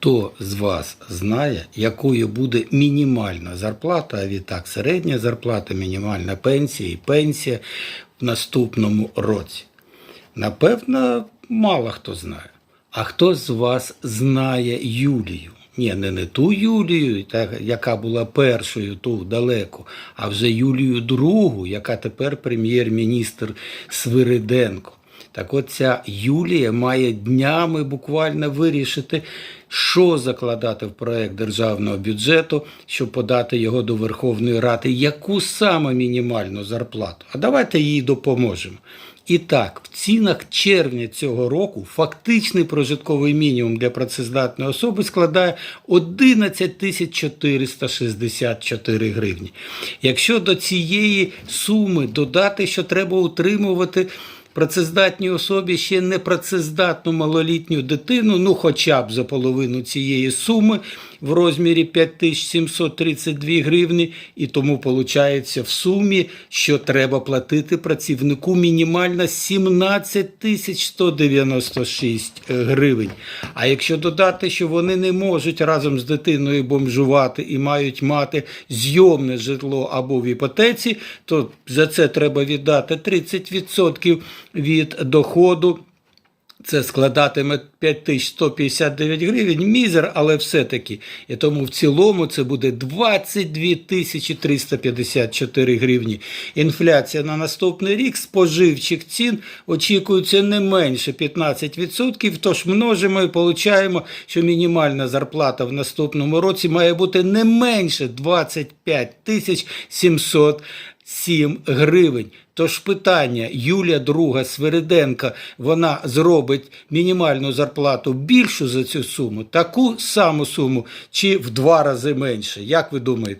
Хто з вас знає, якою буде мінімальна зарплата, а відтак середня зарплата, мінімальна пенсія і пенсія в наступному році? Напевно, мало хто знає. А хто з вас знає Юлію? Ні, не, не ту Юлію, яка була першою ту далеко, а вже Юлію другу, яка тепер прем'єр-міністр Свириденко. Так от ця Юлія має днями буквально вирішити, що закладати в проект державного бюджету, щоб подати його до Верховної Ради, яку саме мінімальну зарплату. А давайте їй допоможемо. І так, в цінах червня цього року фактичний прожитковий мінімум для працездатної особи складає 11 тисяч 464 гривні. Якщо до цієї суми додати, що треба утримувати працездатній особі ще не працездатну малолітню дитину, ну хоча б за половину цієї суми в розмірі 5732 гривні, і тому виходить в сумі, що треба платити працівнику мінімально 17 тисяч 196 гривень. А якщо додати, що вони не можуть разом з дитиною бомжувати і мають мати зйомне житло або в іпотеці, то за це треба віддати 30% від доходу. Це складатиме 5159 гривень, мізер, але все-таки. І тому в цілому це буде 22 тисячі 354 гривні. Інфляція на наступний рік споживчих цін очікується не менше 15%, тож множимо і получаємо, що мінімальна зарплата в наступному році має бути не менше 25 тисяч 700 7 гривень. Тож питання Юлія Друга Свириденка, вона зробить мінімальну зарплату більшу за цю суму, таку саму суму чи в два рази менше. Як ви думаєте?